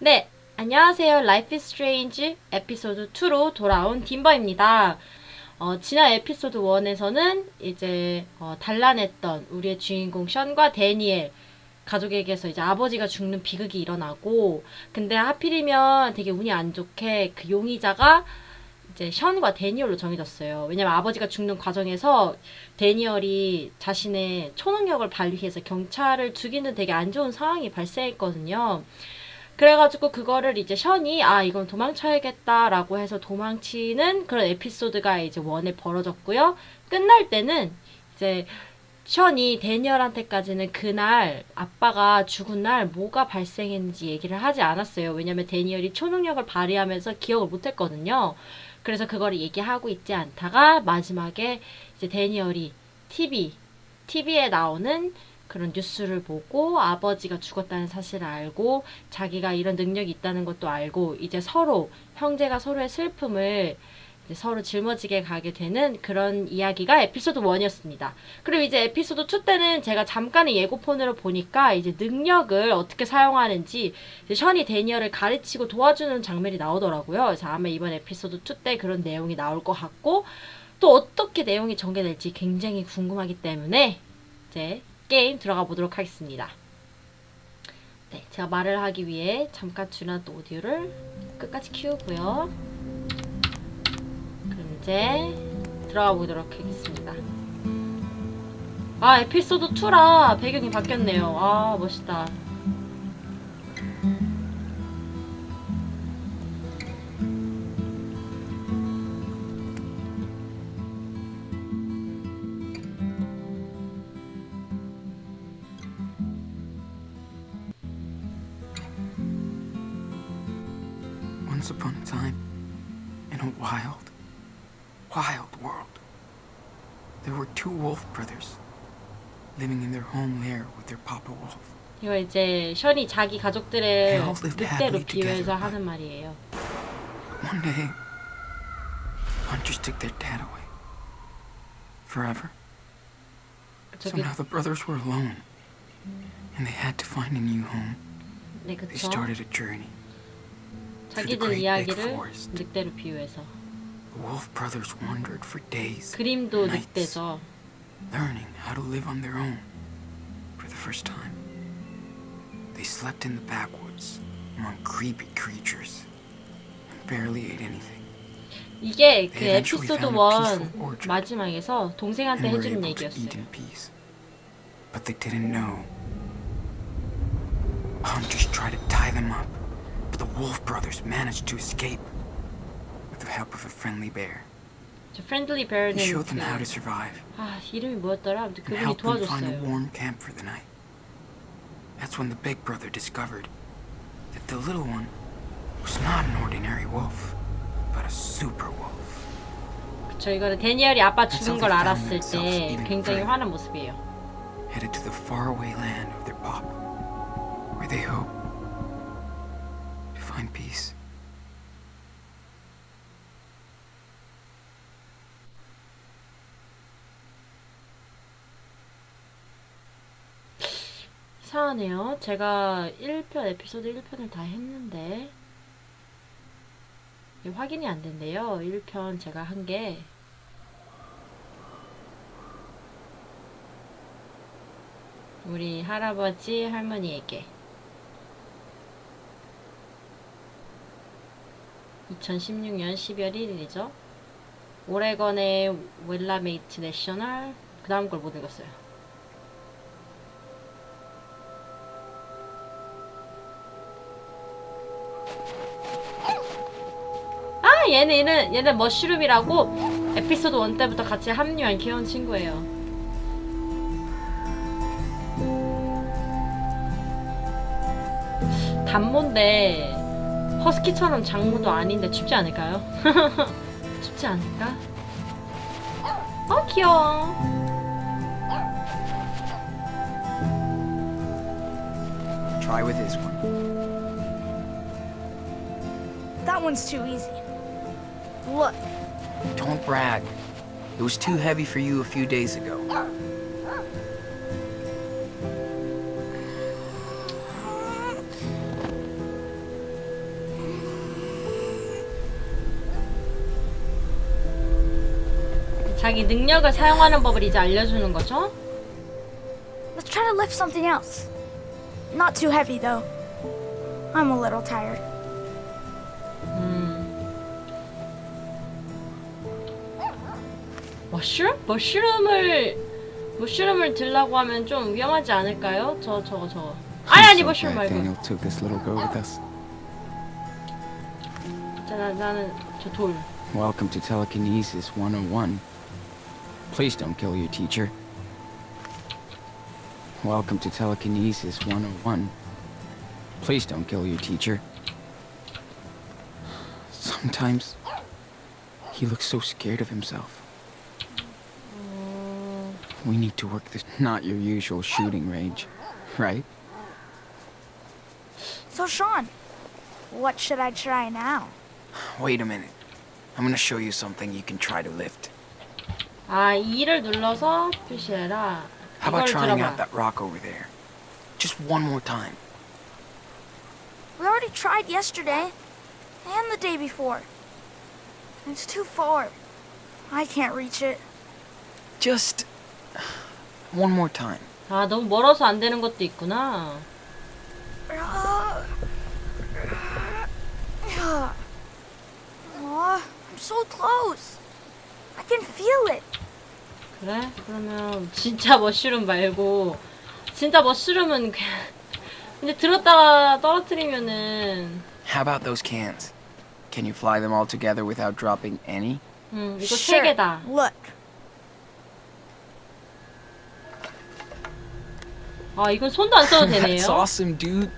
네, 안녕하세요. Life is Strange 에피소드 2로 돌아온 딘버입니다. 어, 지난 에피소드 1에서는 이제 어, 단란했던 우리의 주인공 션과 데니엘 가족에게서 이제 아버지가 죽는 비극이 일어나고 근데 하필이면 되게 운이 안 좋게 그 용의자가 이제 션과 데니얼로 정해졌어요. 왜냐면 아버지가 죽는 과정에서 데니얼이 자신의 초능력을 발휘해서 경찰을 죽이는 되게 안 좋은 상황이 발생했거든요. 그래가지고 그거를 이제 션이 아 이건 도망쳐야겠다라고 해서 도망치는 그런 에피소드가 이제 원에 벌어졌고요. 끝날 때는 이제 션이 데니얼한테까지는 그날 아빠가 죽은 날 뭐가 발생했는지 얘기를 하지 않았어요. 왜냐면 데니얼이 초능력을 발휘하면서 기억을 못했거든요. 그래서 그거를 얘기하고 있지 않다가 마지막에 이제 데니얼이 TV, TV에 나오는 그런 뉴스를 보고 아버지가 죽었다는 사실을 알고 자기가 이런 능력이 있다는 것도 알고 이제 서로 형제가 서로의 슬픔을 서로 짊어지게 가게 되는 그런 이야기가 에피소드 1이었습니다. 그리고 이제 에피소드 2 때는 제가 잠깐의 예고폰으로 보니까 이제 능력을 어떻게 사용하는지 션이 데니얼을 가르치고 도와주는 장면이 나오더라고요. 그래서 아마 이번 에피소드 2 때 그런 내용이 나올 것 같고 또 어떻게 내용이 전개될지 굉장히 궁금하기 때문에 이제 게임 들어가 보도록 하겠습니다. 네, 제가 말을 하기 위해 잠깐 줄여놨던 오디오를 끝까지 키우고요. 그럼 이제 들어가 보도록 하겠습니다. 아, 에피소드 2라 배경이 바뀌었네요. 아, 멋있다. Once upon a time, in a wild, wild world, there were two wolf brothers living in their home lair with their papa wolf. 이거 이제 션이 자기 가족들을 They all lived 늑대로 happily 비유해서 together. 하는 말이에요. One day, hunters took their dad away. Forever. So 저기 now the brothers were alone, and they had to find a new home. 네, They 그쵸. started a journey. 자기들 이야기를. 늑대로 비유해서. 그림도. 늑대죠. learning how to live on their own for the first time. They slept in the backwoods among creepy creatures and barely ate anything. 이게 그 에피소드 found a peaceful 1 orchard 마지막에서 동생한테 eat 얘기였어요. But they didn't know. Hunters tried to tie them up, wolf brothers managed to escape with the help of a friendly bear. 저 프렌들리 He 베어는 showed them 그, how to survive 아 이름이 뭐였더라? 아무튼 and 그분이 helped them find a 도와줬어요. warm camp for the night. That's when the big brother discovered that the little one was not an ordinary wolf, but a super wolf. 그쵸 이거는 데니얼이 아빠 That's 죽은 how 걸 they found 알았을 themselves 때 even 굉장히 further. 화난 모습이에요. headed to the faraway land of their pop, where they hope Find peace. 이상하네요. 제가 1편 에피소드 1편을 다 했는데 확인이 안 된대요. 1편 제가 한 게 우리 할아버지 할머니에게 2016년 12월 1일이죠. 오레건의 웰라메이트 내셔널 그 다음 걸 못 읽었어요. 아 얘는 얘는 머쉬룸이라고 에피소드 1 때부터 같이 합류한 귀여운 친구예요. 단모인데 허스키처럼 장모도 아닌데 춥지 않을까요? 춥지 않을까? 어 귀여워. Try with this one. That one's too easy. Look, Don't brag. It was too heavy for you a few days ago. 자기 능력을 사용하는 법을 이제 알려주는 거죠. Let's try to lift something else. Not too heavy, though. I'm a little tired. 머쉬룸? 머쉬룸을 머쉬룸을 들라고 하면 좀 위험하지 않을까요? 저 저거 저거. 아니 아니 머쉬룸 말고. Daniel took this little girl with us. 자, 나, 나는 저 돌. Welcome to Telekinesis 101. Please don't kill your teacher. Welcome to Telekinesis 101. Please don't kill your teacher. Sometimes he looks so scared of himself. We need to work this not your usual shooting range, right? So, Sean, what should I try now? Wait a minute. I'm gonna show you something you can try to lift. 아, 2를 눌러서 표시해라. How about 이걸 trying 들어봐. out that rock over there? Just one more time. We already tried yesterday and the day before. It's too far. I can't reach it. Just one more time. 아, 너무 멀어서 안 되는 것도 있구나. Aw, I'm so close. I can feel it. 그래? 그러면 진짜 머쉬룸 말고 진짜 머쉬룸은 그냥 근데 들었다가 떨어뜨리면은 How about those cans? Can you fly them all together without dropping any? 음, 이거 세 개다. Look. 아, 이건 손도 안 써도 That's 되네요. awesome, dude.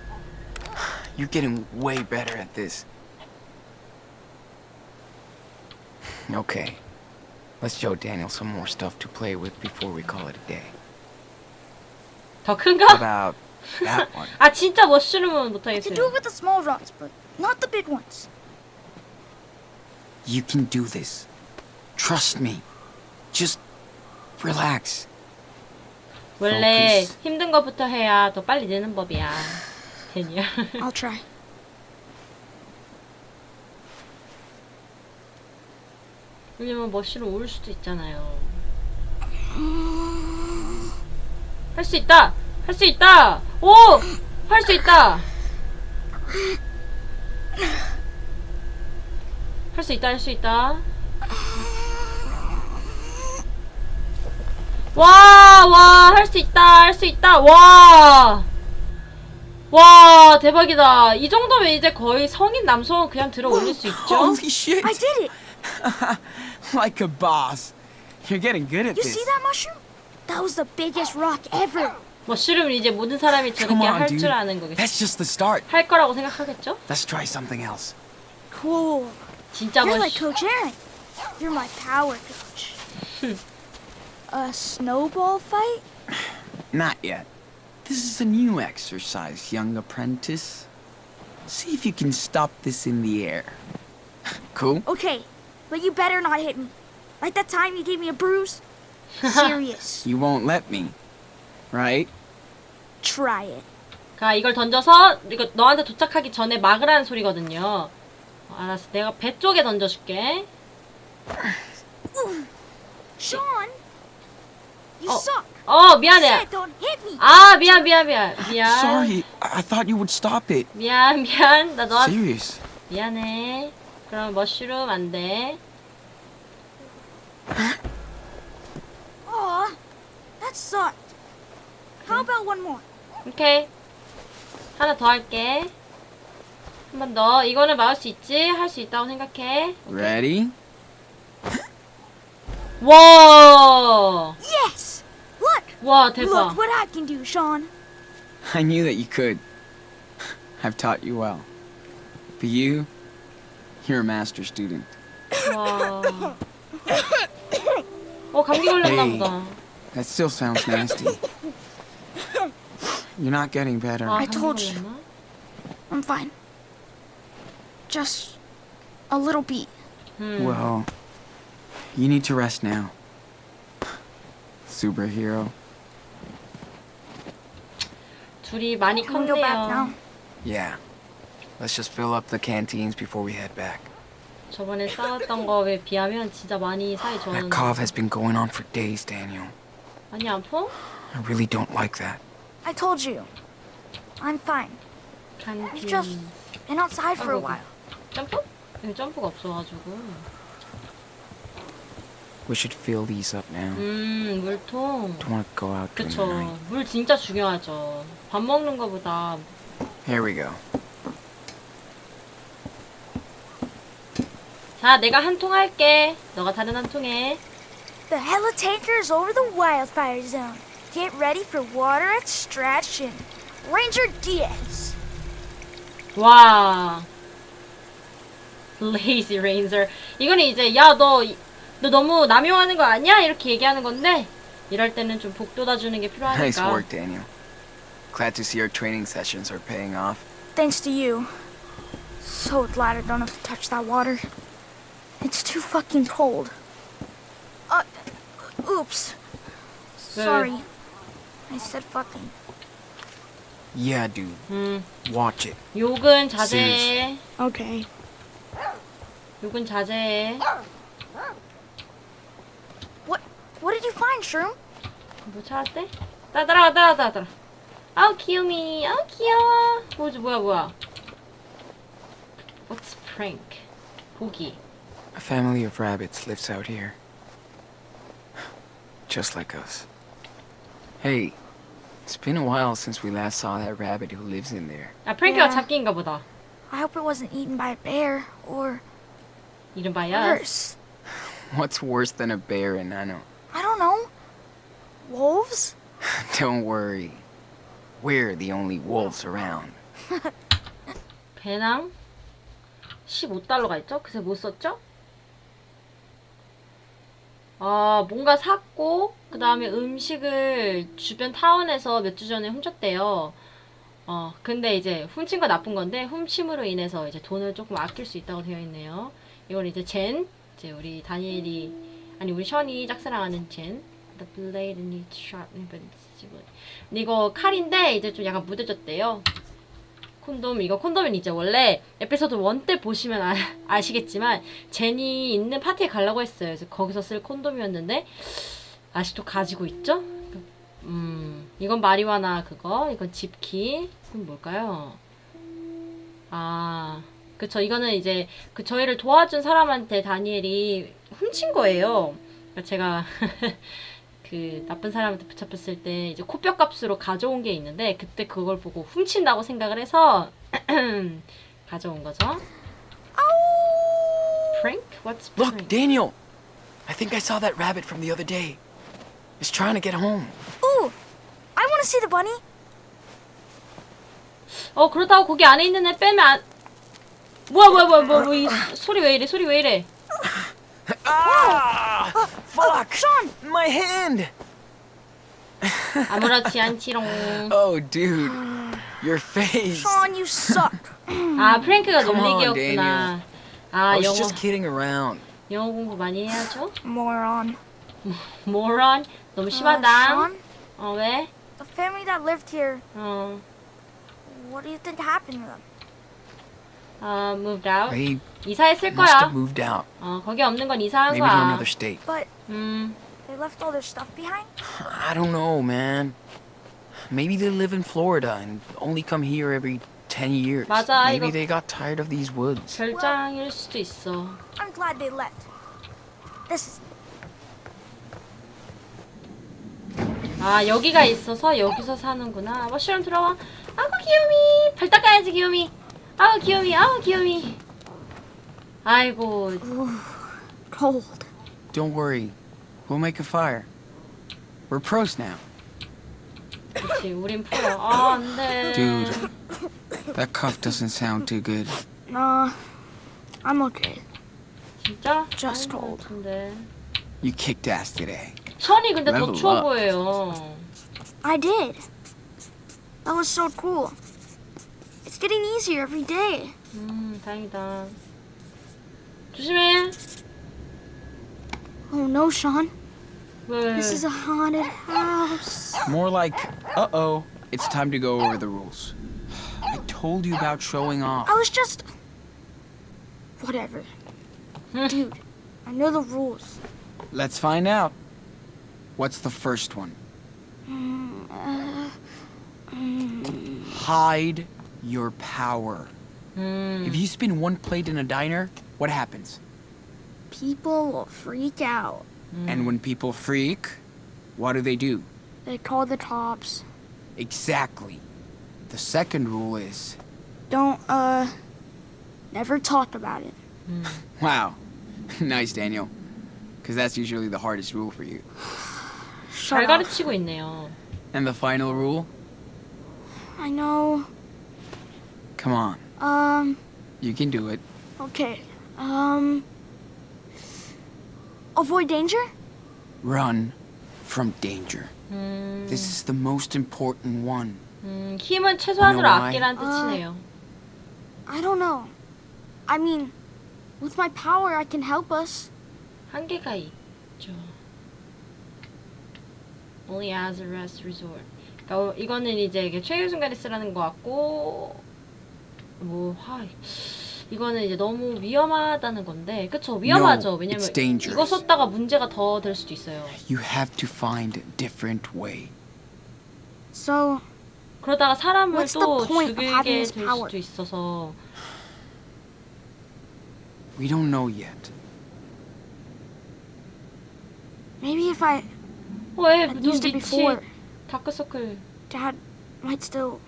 You're getting way better at this. Okay. Let's show Daniel some more stuff to play with before we call it a day. 더 How 큰가? about that one? 아, 진짜 머쉬룸은 I can do 못하겠어요. it with the small rods, but not the big ones. You can do this. Trust me. Just relax. 원래 Focus. 힘든 것부터 해야 더 빨리 느는 법이야. 데니야. I'll try. 왜냐면 머쉬룸 올 수도 있잖아요. 할 수 있다! 할 수 있다! 오! 할 수 있다! 할 수 있다, 할 수 있다. 와, 와, 할 수 있다, 할 수 있다, 와! 와, 대박이다. 이 정도면 이제 거의 성인 남성은 그냥 들어 올릴 수 있죠? Holy shit! I did it. like a boss. You're getting good at You this. see that mushroom? That was the biggest rock ever. 머쉬룸은 이제 모든 사람이 Come 저렇게 on, 할 dude. 줄 아는 거겠죠? That's just the start. 할 거라고 생각하겠죠? Let's try something else. Cool. 진짜 You're like 머쉬 Coach Aaron. You're my power coach. a snowball fight? Not yet. This is a new exercise, young apprentice. See if you can stop this in the air. Cool? Okay, but you better not hit me. Like that time you gave me a bruise? Serious. You won't let me. Right? Try it. 가 이걸 던져서 이거 너한테 도착하기 전에 막으라는 소리거든요. 어, 알았어. 내가 배 쪽에 던져줄게. Sean! You Oh. suck. 어 미안해. Said don't hit me. 아 미안 미안 미안 미안. Sorry, I-, I thought you would stop it. 미안 미안 나 너한테 Serious. 미안해. 그럼 머쉬룸 안 돼. Aw, that sucked. How about one more? 오케이. 하나 더 할게. 한 번 더. 이거는 막을 수 있지? 할 수 있다고 생각해. Ready? 와! Yes! Look! 와, 대박. Look what I can do, Sean. I knew that you could. I've taught you well. But you, you're a master student. 와. 어, 감기 걸렸나 Hey. 보다. That still sounds nasty. You're not getting better. 아, I 감기 told you. 걸렸나? I'm fine. Just a little beat. 음. Well, you need to rest now. Superhero. 둘이 많이 Can we go back now? 컸네요. Yeah. Let's just fill up the canteens before we head back. 저번에 싸웠던 거에 비하면 진짜 많이 사이 That 좋아졌네. cough has been going on for days, Daniel. 많이 아파? I really don't like that. I told you. I'm fine. 간피. just- Been outside for a Oh. while. 점프? 여기 점프가 없어가지고. We should fill these up now. 음 물통. Don't want to go out during 그쵸. the night. 물 진짜 중요하죠. 밥 먹는 거보다. Here we go. 자, 내가 한 통 할게. 너가 다른 한 통에. The heli tanker's over the wildfire zone. Get ready for water extraction. Ranger Diaz. 와. Lazy Ranger. 이거는 이제 야 너 너 너무 남용하는 거 아니야? 이렇게 얘기하는 건데 이럴 때는 좀 복돋아 주는 게 필요하니까. Nice work, Daniel. Glad to see our training sessions are paying off. Thanks to you. So glad I don't have to touch that water. It's too fucking cold. Uh, oops. Sorry. I said fucking. Yeah, dude. 음, Watch it. 욕은 자제해. Okay. 욕은 자제해. What What did you find, Shroom? 뭐 찾았대? 따따라 따따라 따따라. 아우 귀요미. 아우 귀여워. 뭐지 뭐야 뭐야. What's prank? 보기. A family of rabbits lives out here. Just like us. Hey, it's been a while since we last saw that rabbit who lives in there. 아 프랭크가 야. 잡기인가 보다. I hope it wasn't eaten by a bear or 이름 봐야. worse. What's worse than a bear in Nano? I don't know. Wolves? Don't worry. We're the only wolves around. 배낭 15달러가 있죠? 그새 못 썼죠? 아, 뭔가 샀고, 그 다음에 음식을 주변 타운에서 몇 주 전에 훔쳤대요. 어, 근데 이제 훔친 건 나쁜 건데, 훔침으로 인해서 이제 돈을 조금 아낄 수 있다고 되어 있네요. 이걸 이제 젠, 이제 우리 다니엘이, 아니, 우리 션이 짝사랑하는 젠. The blade but it's good. 근데 이거 칼인데, 이제 좀 약간 무뎌졌대요. 콘돔 이거 콘돔은 이제 원래 에피소드 1 때 보시면 아, 아시겠지만 제니 있는 파티에 가려고 했어요. 그래서 거기서 쓸 콘돔이었는데 아직도 가지고 있죠? 음 이건 마리화나 그거 이건 집키 이건 뭘까요? 아 그쵸 이거는 이제 그 저희를 도와준 사람한테 다니엘이 훔친 거예요. 그러니까 제가 그 나쁜 사람한테 붙잡혔을 때 이제 코뼈 값으로 가져온 게 있는데 그때 그걸 보고 훔친다고 생각을 해서 가져온 거죠. Prank? What's Look, prank? Daniel! I think I saw that rabbit from the other day. It's trying to get home. Ooh, I want to see the bunny. 어 그렇다고 거기 안에 있는 애 빼면 안 뭐야 뭐야 뭐야 뭐야 뭐, 이 소리 왜 이래 소리 왜 이래 Ah! Fuck! Sean, My hand! 아무렇지 않지롱 Oh, dude. Your face. Sean, you suck. 아 프랭크가 Come on, 놀리기였구나 아 I was 영어 just kidding around. 영어 공부 많이 해야죠 Moron. 모런 너무 Uh, 심하다 Sean, 어 왜? the family that lived here, 어 what do you think happened to them? 어, moved out They 이사했을 must 거야 have moved out. 어 거기 없는 건 이사한 Maybe to 거야 another state. But 음 they left all their stuff behind? I don't know, man. Maybe they live in Florida and only come here every 10 years. 맞아, Maybe 이거- they got tired of these woods. 별장일 수도 있어 I'm glad they left. This is 아 여기가 있어서 여기서 사는구나 머쉬룸 들어와 아구 귀요미 발 닦아야지 귀요미 아우 귀요미 아우 귀요미 아이고 cold. Don't worry. We'll make a fire. We're pros now. 그치 우린 프로 아 안돼 Dude, that cuff doesn't sound too good. Nah, I'm okay. 진짜? Just 아닌 것 cold. 같은데. You kicked ass today. 션이 근데 더 Level 추워 up. 보여요 I did. That was so cool. It's getting easier every day. 음 다행이다 조심해 Oh no, Sean. 왜 This is a haunted house. More like, uh oh, it's time to go over the rules. I told you about showing off. I was just. Whatever. Dude, I know the rules. Let's find out. What's the first one? Hide your power. 음. If you spin one plate in a diner, what happens? People will freak out. And when people freak, what do they do? They call the cops. Exactly. The second rule is Don't, uh, never talk about it. wow. nice, Daniel. Because that's usually the hardest rule for you. Shut 잘 up. 가르치고 있네요. And the final rule? I know. Come on. Um, You can do it. okay. Um, avoid danger? Run from danger. 음, This is the most important one. 음, 힘은 최소한으로 You know why? 아끼라는 뜻이네요. I don't know. I mean, with my power, I can help us. 한계가 있죠. Only as a last resort. 그러니까 이거는 이제 이게 최후 순간에 쓰라는 것 같고 뭐 하, 이거는 이제 너무 위험하다는 건데 그쵸 위험하죠. No, 왜냐면 it's dangerous. 이거 썼다가 문제가 더 될 수도 있어요. You have to find a different way. So, 그러다가 사람을 What's the 또 point of having 죽이게 this 될 power? 수도 있어서 We don't know yet. maybe if I 왜 had 눈 used it 밑이 before, 다크서클 Dad might still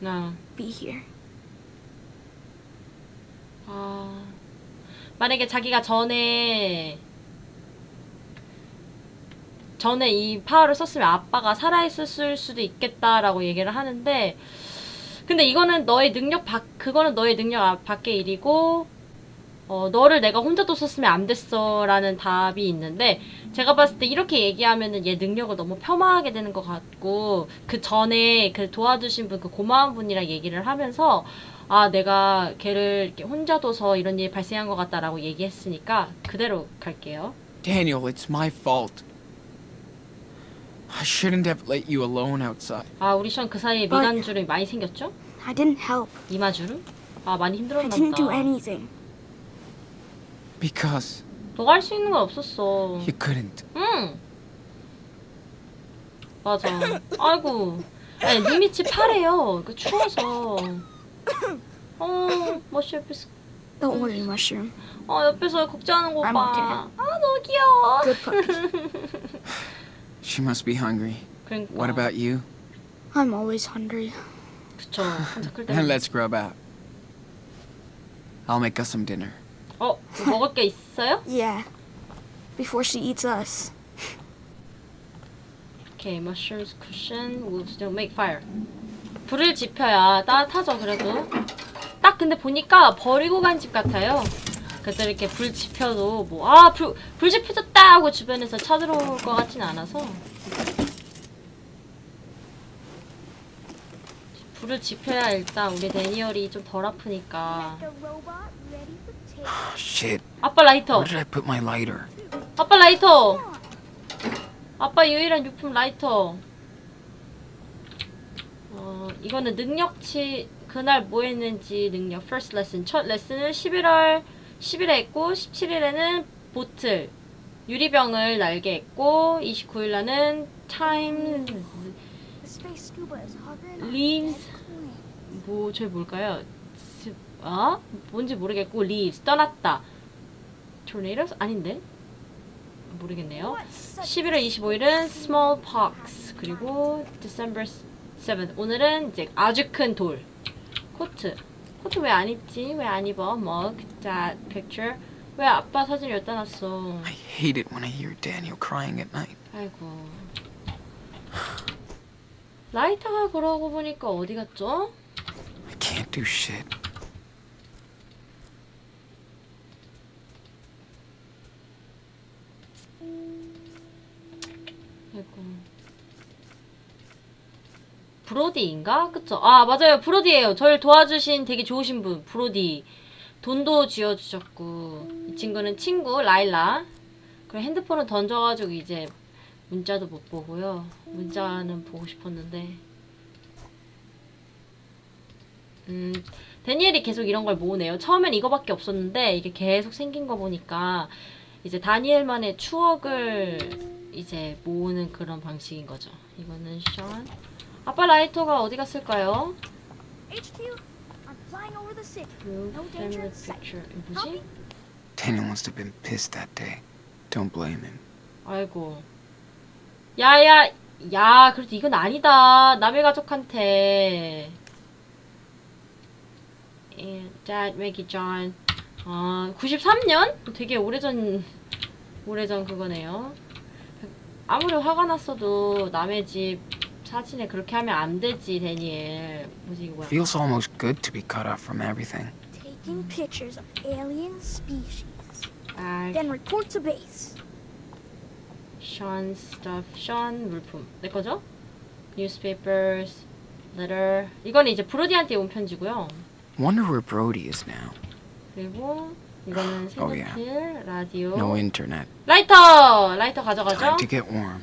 나 be here. 아, 만약에 자기가 전에 전에 이 파워를 썼으면 아빠가 살아있었을 수도 있겠다라고 얘기를 하는데 근데 이거는 너의 능력 밖 그거는 너의 능력 아- 밖의 일이고 어, 너를 내가 혼자 뒀었으면 안 됐어라는 답이 있는데 제가 봤을 때 이렇게 얘기하면은 얘 능력을 너무 폄하하게 되는 것 같고 그 전에 그 도와주신 분 그 고마운 분이랑 얘기를 하면서 아 내가 걔를 이렇게 혼자 둬서 이런 일이 발생한 것 같다라고 얘기했으니까 그대로 갈게요. Daniel, it's my fault. I shouldn't have let you alone outside. 아 우리 션 그 사이에 But- 미간주름이 많이 생겼죠? I didn't help. 이마주름? 아 많이 I 힘들었나 didn't do 보다. anything. Because 너가 할 수 있는 건 없었어. you couldn't. 응. 맞아. 아이고. 아니, 눈 밑이 파래요. 그 추워서. 어, 머시 옆에서, Don't worry, Mushroom. 어, 옆에서 걱정하는 거 I'm 봐. okay. 아, 너무 귀여워. Good puppy. She must be hungry. 그러니까. What about you? I'm always hungry. 그쵸. 한자 클 때. And let's grub out. I'll make us some dinner. 어, 뭐 먹을 게 있어요? Yeah. Before she eats us. 오케이, mushrooms cushion will still make fire. 불을 지펴야 따뜻하죠, 그래도. 딱 근데 보니까 버리고 간 집 같아요. 그래서 이렇게 불 지펴도 뭐, 아, 불, 불 지펴졌다! 하고 주변에서 쳐들어올 것 같진 않아서. 불을 지펴야 일단 우리 데니얼이 좀 덜 아프니까. Shit. 아빠 라이터! Where did I put my lighter? 아빠 라이터! 아빠 유일한 유품 라이터. 어, 이거는 능력치, 그날 뭐 했는지 능력, first. 첫 레슨을 11월 10일에 했고, 17일에는 보틀, 유리병을 날게 했고, 29일 날은 time The space scuba is hovering leaves, 뭐, 저게 뭘까요? 스- 어? 뭔지 모르겠고, leaves, 떠났다. tornadoes? 아닌데? 모르겠네요. 11월 25일은 smallpox 그리고 December 7th 오늘은 이제 아주 큰 돌 코트 코트 왜 안 입지 왜 안 입어 mug that picture 왜 아빠 사진 여기다 놨어 I hate it when I hear Daniel crying at night. 아이고 라이터가 그러고 보니까 어디 갔죠 I can't do shit. 아이고 브로디인가? 그쵸. 아 맞아요. 브로디예요. 저를 도와주신 되게 좋으신 분 브로디. 돈도 쥐어주셨고 이 친구는 친구 라일라. 그리고 핸드폰을 던져가지고 이제 문자도 못 보고요. 문자는 보고 싶었는데. 음 다니엘이 계속 이런 걸 모으네요. 처음엔 이거밖에 없었는데 이게 계속 생긴 거 보니까 이제 다니엘만의 추억을 이제 모으는 그런 방식인 거죠. 이거는 션. 아빠 라이터가 어디 갔을까요? HQ, I'm flying over the city. No danger in sight. picture. 뭐지? Daniel must have been pissed that day. Don't blame him. 아이고. 야야 야 그래도 이건 아니다. 남의 가족한테. 예, Dad, Maggie, John. 아 93년? 되게 오래전 오래전 그거네요. 아무리 화가 났어도 남의 집 사진에 그렇게 하면 안 되지, 데니엘. 뭐지 이거 뭐야? Feels almost good to be cut off from everything. Taking pictures of alien species. 아, Then report to base. Sean stuff, Sean 물품. 내 거죠? Newspapers, letter. 이거는 이제 브로디한테 온 편지고요. Wonder where Brody is now. 그리고 이거는 Oh, yeah. 색연필, 라디오. No internet. 라이터! 라이터 가져가죠? Time to get warm.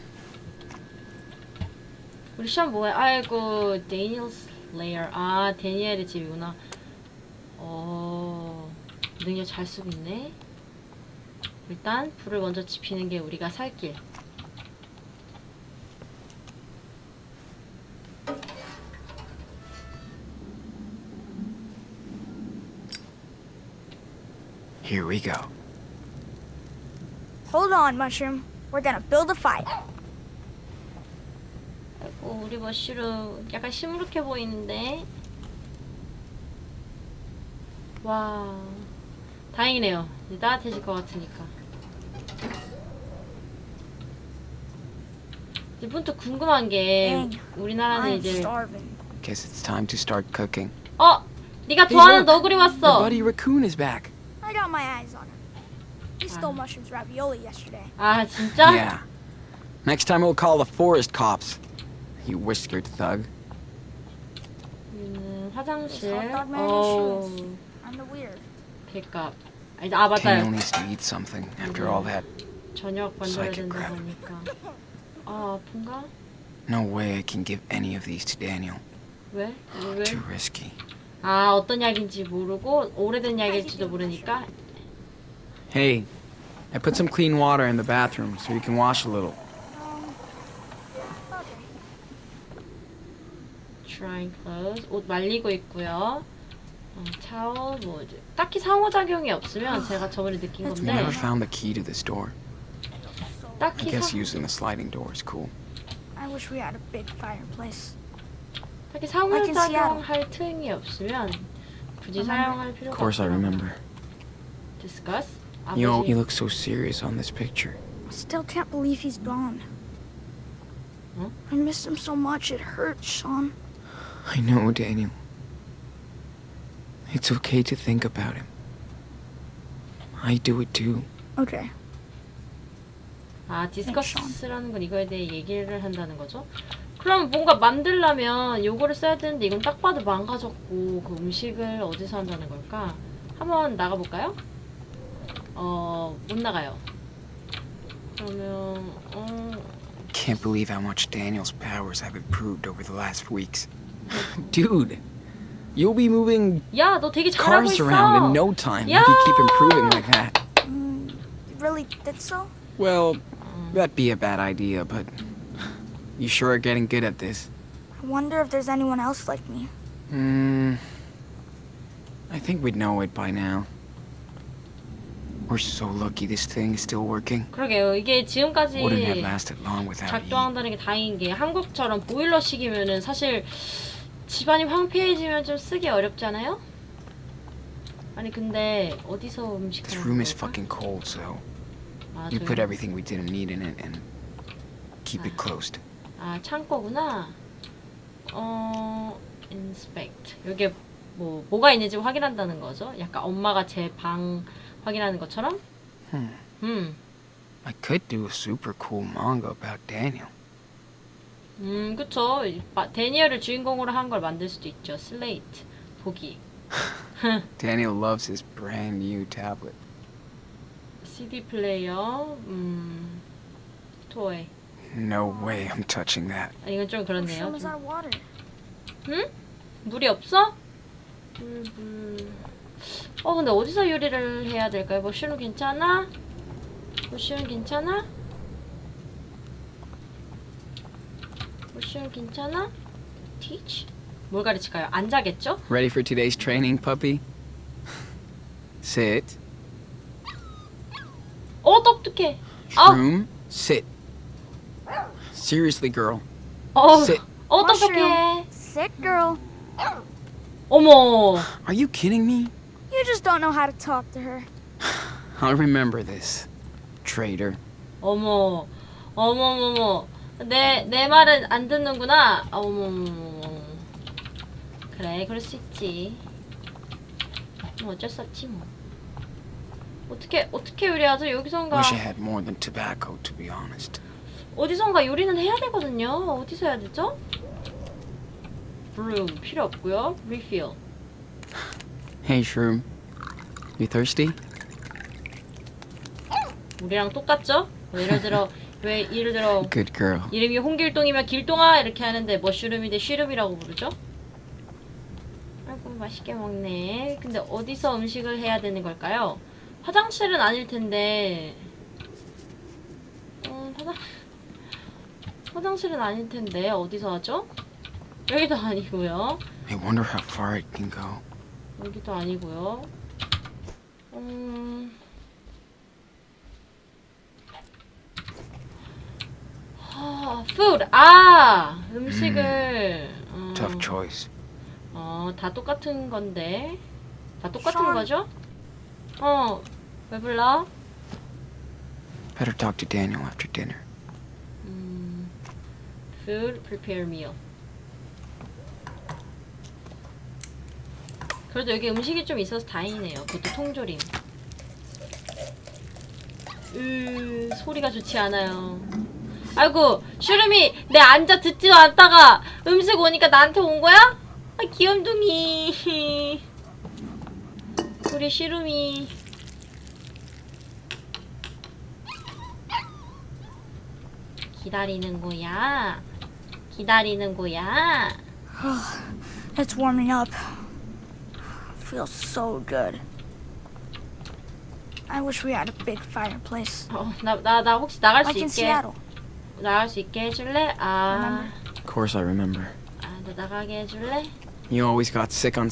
우리 시험 뭐해? 아이고, 데니얼스 레이어. 아, 데니엘의 집이구나. 어, 능력 잘 쓰고 있네. 일단 불을 먼저 지피는 게 우리가 살 길. Here we go. Hold on, Mushroom. We're gonna build a fire. 우리 머쉬룸 약간 시무룩해 보이는데. 와, 다행이네요. 이제 따뜻해질 것 같으니까. 이제 문득 궁금한 게 엥. 우리나라는 이제. Guess it's time to start cooking. 어, 네가 좋아하는 너구리 왔어. buddy raccoon is back. I got my eyes on him. He stole Mushroom's ravioli yesterday. 아 진짜? Yeah. Next time we'll call the forest cops. You whiskered thug. 음, 화장실. Hot dog man 어, shoes. I'm the weird. 빚값. 아, 이제- 아 Daniel 맞다. needs to eat something after all that. 저녁 만들어야 Psychic 된다 crap. 보니까. 아 아픈가? No way I can give any of these to Daniel. 왜? 왜? Too risky. 아 어떤 약인지 모르고 오래된 약일지도 모르니까 Hey, I put some clean water in the bathroom so you can wash a little. drying clothes 옷 말리고 있고요. 어, 타월 뭐 이제 딱히 상호작용이 없으면 제가 저번에 느낀 We 건데 never found the key to this door. I 딱히 guess 사, using the sliding door is cool. I wish we had a big fireplace. 딱히 Seattle. 상호작용할 특이 없으면 굳이 사용할 필요가 Of course I 없다고. remember. Discuss. You know, 아버지 you look so serious on this picture. I still can't believe he's gone. Huh? I miss him so much, it hurts, Sean. I know, Daniel. It's okay to think about him. I do it too. Okay. 아 디스커스라는 건 이거에 대해 얘기를 한다는 거죠. 그럼 뭔가 만들려면 요거를 써야 되는데 이건 딱 봐도 망가졌고 그 음식을 어디서 한다는 걸까? 한번 나가볼까요? 어 못 나가요. 그러면 어 Can't believe how much Daniel's powers have improved over the last weeks. Dude, you'll be moving 야, 너 되게 잘하고 cars 있어. around in no time if you keep improving like that. Mm, you really did so? Well, that'd be a bad idea, but you sure are getting good at this. I wonder if there's anyone else like me. Hmm. I think we'd know it by now. We're so lucky this thing is still working. 그러게요. 이게 지금까지 Wouldn't have lasted long without heat. 작동한다는 게 다행인 게 한국처럼 보일러식이면은 사실 집안이 황폐해지면 좀 쓰기 어렵잖아요. 아니 근데 어디서 음식 This room is fucking cold, so 아, you 저기- put everything we didn't need in it and keep it closed. 아 창고구나. 어 inspect 여기에 뭐 뭐가 있는지 확인한다는 거죠. 약간 엄마가 제 방 확인하는 것처럼. Hmm. 음, I could do a super cool manga about Daniel. 음 그쵸. 마- 데니얼을 주인공으로 한 걸 만들 수도 있죠. 슬레이트 보기. Daniel loves his brand new tablet. CD 플레이어, 음, 토이. No way I'm touching that. 아, 이건 좀 그렇네요. 좀. 응? 물이 없어? 음, 음. 어 근데 어디서 요리를 해야 될까요? 머쉬룸 괜찮아? 머쉬룸 괜찮아? 머쉬룸 괜찮아? teach? 뭘 가르칠까요? 앉아겠죠? Ready for today's training, puppy? Sit. 어 똑똑해. 아, Shroom, sit. Seriously, girl. 어, sit. 어 Mushroom. 똑똑해. Sit, girl. 어머. Are you kidding me? You just don't know how to talk to her. I'll remember this. Traitor. 어머, 어머머머, 내, 내 말은 안 듣는구나. 어머머머. 그래, 그럴 수 있지. 뭐 어쩔 수 없지 뭐. 어떻게 어떻게 요리하죠? 여기선가 Wish I had more than tobacco, to be honest. 어디선가 요리는 해야 되거든요. 어디서 해야 되죠? 브룸 필요 없고요. refill. Hey, Shroom. You thirsty? 우리랑 똑같죠? 뭐 예를 들어 왜 예를 들어 Good girl. 이름이 홍길동이면 길동아 이렇게 하는데 머쉬룸인데 쉬룸이라고 부르죠? 아이고 맛있게 먹네. 근데 어디서 음식을 해야 되는 걸까요? 화장실은 아닐 텐데. 음, 화장 화장실은 아닐 텐데 어디서 하죠? 여기도 아니고요. I wonder how far it can go. 여기도 아니고요. 음. 하, food. 아, 음식을. 어, Tough choice. 어, 다 똑같은 건데. 다 똑같은 Sean. 거죠? 어, 왜 불러? Better talk to Daniel after dinner. 음, food, prepare meal. 그래도 여기 음식이 좀 있어서 다행이네요. 그것도 통조림. 으, 소리가 좋지 않아요. 아이고, 슈름이 내 앉아 듣지도 않다가 음식 오니까 나한테 온 거야? 아, 귀염둥이. 우리 슈름이. 기다리는 거야. 기다리는 거야. It's warming up. Feels so good. I wish we had a big fireplace. 어, 나, 나, 나 혹시 나갈 수 Like in 있게 Seattle. 나갈 수 있게 해줄래? 아, Of course I remember. 아, 너 나가게 해줄래? You always got sick on